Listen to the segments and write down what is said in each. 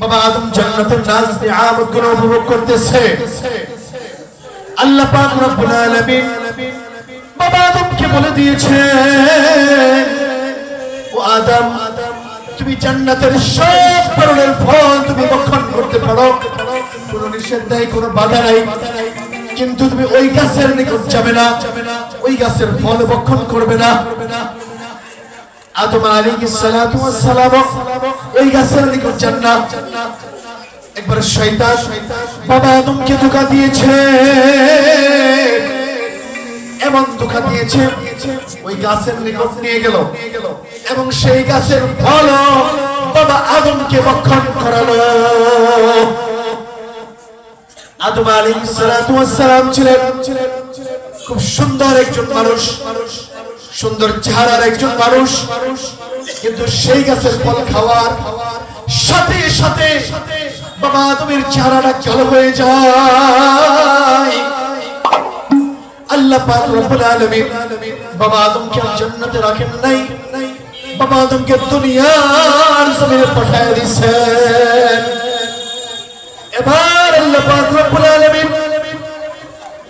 বাবা আদম জান্নাতের নাজ নিয়ামতগুলো উপভোগ করতেছে। আল্লাহ পাক রব্বুল আলামিন বাবা আদমকে বলে দিয়েছে, ও আদম, তুমি জান্নাতের সব ধরনের ফল তুমি ভক্ষণ করতে পারো। নিষেধ নাই, কোনো বাধা নাই। কিন্তু তুমি ওই গাছের নিকট যাবে না। ওই গাছের ফল ভক্ষণ করবে না। আদম গাছের গাছের এবং সেই গাছের ফল বাবা আদমকে ভক্ষণ করালো। আদম আলাইহিস সালাম ছিলেন খুব সুন্দর একজন মানুষ। সুন্দর চেহারার একজন মানুষ, কিন্তু সেই গাছের ফল খাওয়ার সাথে সাথে বাবা আদমের চেহারাটা কালো হয়ে যায়। আল্লাহ পাক রব্বুল আলামিন বাবা আদমকে জান্নাতে রাখেন নাই। বাবা আদমকে দুনিয়ার জমিনে পাঠায় দিয়েছেন। এবার আল্লাহ পাক রব্বুল আলামিন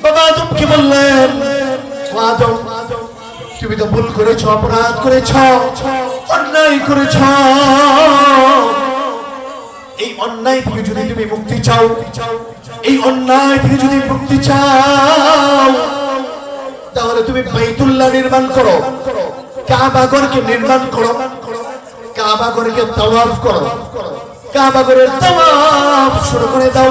বাবা আদমকে বললেন আদম তুমি তো ভুল করেছ, অপরাধ করেছ, অন্যায় করেছ। এই অন্যায় থেকে যদি তুমি মুক্তি চাও, এই অন্যায় থেকে যদি মুক্তি চাও, তাহলে তুমি বাইতুল্লাহ নির্মাণ করো কাবাগরকে নির্মাণ করো কাবাগরকে তাওয়াফ করো কাবাগরের তাওয়াফ শুরু করে দাও।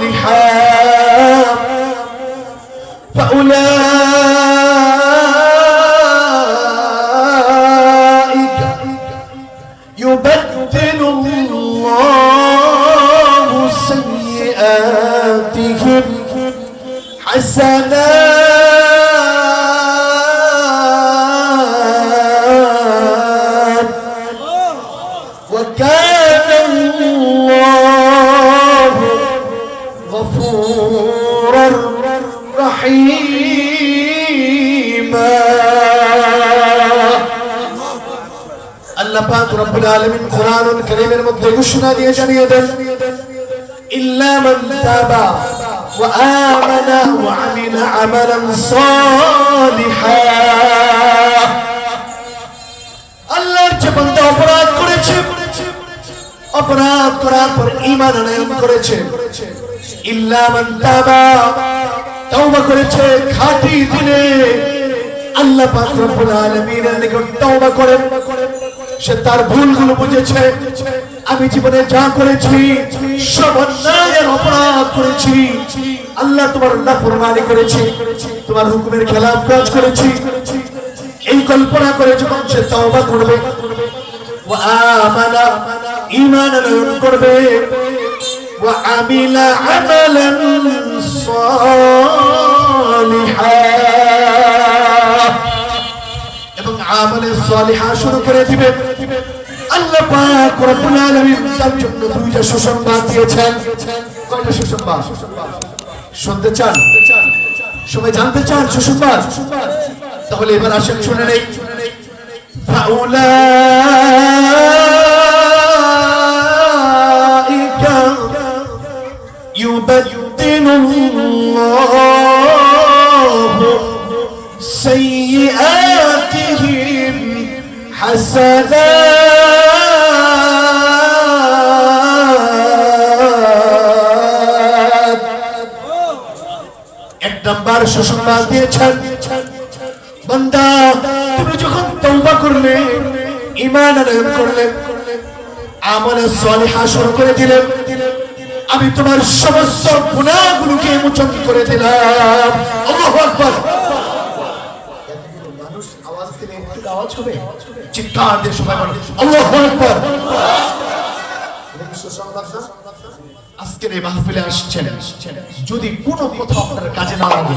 سيئاتهم حسنات وكان الله غفورا رحيما আল্লাহ পাক রব্বুল আলামিন কোরআনুল কারীমের মধ্যে ঘোষণা দিয়ে জানিয়ে তাবা ওয়া আমানা ওয়া আমিলা আমালান সালিহা। আল্লাহর যে বান্দা অপরাধ করেছে, অপরাধ করার পর ঈমান আনয়ন করেছে। ইল্লা মান তাবা, তওবা করেছে খাঁটি দিলে আল্লাহ পাক রব্বুল আলামিনের নিকট তওবা করেন। সে তার ভুলগুলো বুঝেছে। আমি জীবনে যা করেছি, সব অন্যায়ের অপরাধ করেছি। আল্লাহ তোমার নাফরমানি করেছি, তোমার হুকুমের খেলাফ কাজ করেছি। এই কল্পনা করে যখন সে তওবা করবে করবে আমিলা সালিহা। এবং সালিহা শুরু করে দিবে। আল্লাহ রব্বুল আলামিন তার জন্য দুইটা সুসংবাদ দিয়েছেন কয়টা সুসংবাদ শুনতে চান সবাই জানতে চান সুসংবাদ তাহলে এবার আসেন শুনে নেই فأولئك يبدل الله سيئاتهم حسنات নাম্বার সুসংবাদ দিয়েছেন। বান্দা তুমি যখন তওবা করলে ঈমান আনয়ন করলে আমলে সালিহা শুরু করে দিলে আমি তোমার সমস্ত গুনাহগুলোকে মোচন করে দিলাম। আল্লাহু আকবার। মানুষ আওয়াজ দিলে একটু আওয়াজ হবে। চিৎকার দিয়ে সবাই আল্লাহু আকবার? আজকের এই মাহফিলে আসছেন। যদি কোনো কথা আপনার কাজে না লাগে,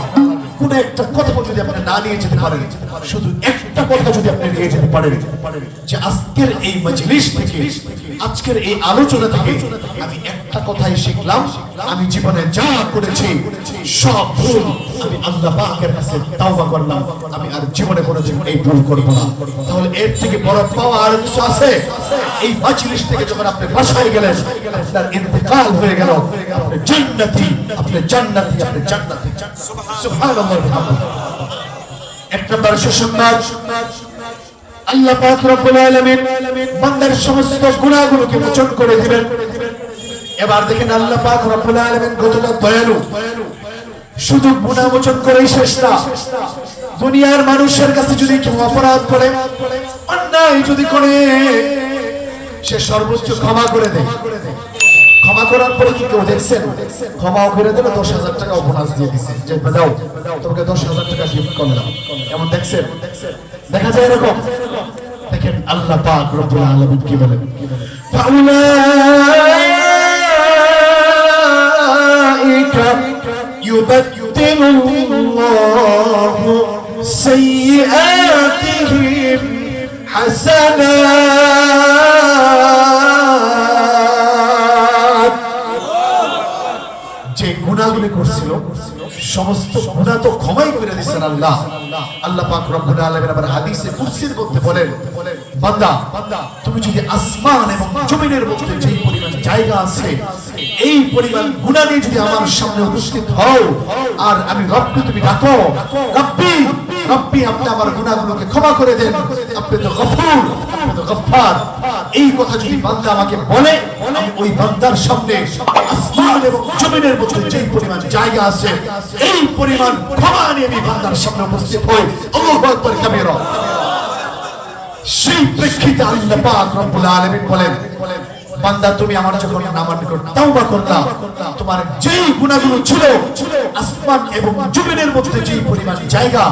কোন একটা কথা যদি আপনি না নিয়ে যেতে পারেন, শুধু একটা কথা যদি আপনি নিয়ে যেতে পারেন, যে আজকের এই মজলিস থেকে, আজকের এই আলোচনা থেকে আমি একটা কথাই শিখলাম, আমি জীবনে যা করেছি, সব ভুল আমি আল্লাহ পাকের কাছে তাওবা করলাম, আমি আর জীবনে কোনোদিন এই ভুল করব না। তাহলে এর থেকে বড় পাওয়া আর কিছু আছে? এই মজলিস থেকে যখন আপনি বাসায় গেলেন, আপনার ইন্তেকাল হয়ে গেল। আপনি জান্নাতি আপনি জান্নাতি আপনি জান্নাতি। সুবহানাল্লাহ। এক নম্বর সুসংবাদ। আল্লাহ পাক রব্বুল আলামিন বান্দার সমস্ত গুনাহগুলোকে মোচন করে দিবেন। এবার দেখেন আল্লাহ পাক রব্বুল আলামিন কতটা দয়ালু। শুধু গুনাহ মোচন করেই শেষ না, দুনিয়ার মানুষের কাছে যদি কেউ অপরাধ করে, অন্যায় যদি করে সে সর্বোচ্চ ক্ষমা করে দেয় ক্ষমা করার পরে কি কেউ দেখছেন ক্ষমাও করে দিল দশ হাজার টাকা বোনাস দিয়ে দিছে যে দাও তোমাকে দশ হাজার টাকা গিফট করলাম এমন দেখছেন দেখা যায় এরকম দেখেন আল্লাহ পাক রব্বুল আলামিন কি বলেন فأولئك يبدل الله سيئاتهم حسنات সমস্ত গুণা তো ক্ষমাই করে দিচ্ছেন আল্লাহ। আল্লাহ পাক রব্বুল আলামিন আবার হাদিসে কুরসির মধ্যে বলেন, বান্দা, তুমি যদি আসমান এবং জমিনের মধ্যে যেই পরিমাণ জায়গা আছে, এই পরিমাণ গুণা নিয়ে যদি আমার সামনে উপস্থিত হও, আর আমি রব্বি, তুমি ডাকো, রব্বি রব্বি, আপনি আমার গুণাগুলোকে ক্ষমা করে দেন। আপনি তো গফুর, আপনি তো গফফার। এই কথা যদি বান্দা আমাকে বলে ওই বান্দার সামনে আসমান এবং জমিনের মধ্যে যেই পরিমাণ জায়গা আছে, এই পরিমাণ ক্ষমা নিয়ে আমি বান্দার সামনে উপস্থিত হই। আল্লাহু আকবার কাবীরা। সেই প্রেক্ষিতে আল্লাহ পাক রব্বুল আলামিন বলেন বান্দা, তুমি আমার যখন নামার নিকট তাওবা করলা তোমার যেই গুনাহগুলো ছিল, আসমান এবং জমিনের মধ্যে যেই পরিমাণ জায়গা,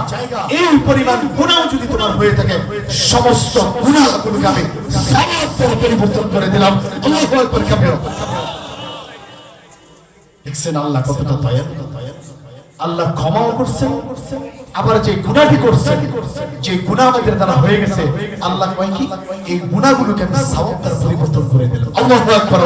এই পরিমাণ গুনাহ যদি তোমার হয়ে থাকে, সমস্ত গুনাহগুলোকে আমি সালাতের পরিবর্তন করে দিলাম। দেখছেন আল্লাহ কতটা দয়া আল্লাহ ক্ষমাও করছেন আবার যে গুণাটি করছে যে গুণা আমাদের দ্বারা হয়ে গেছে, আল্লাহ কয় কি, এই গুণাগুলোকে আমি সাবধান পরিবর্তন করে দিলাম আল্লাহু আকবার।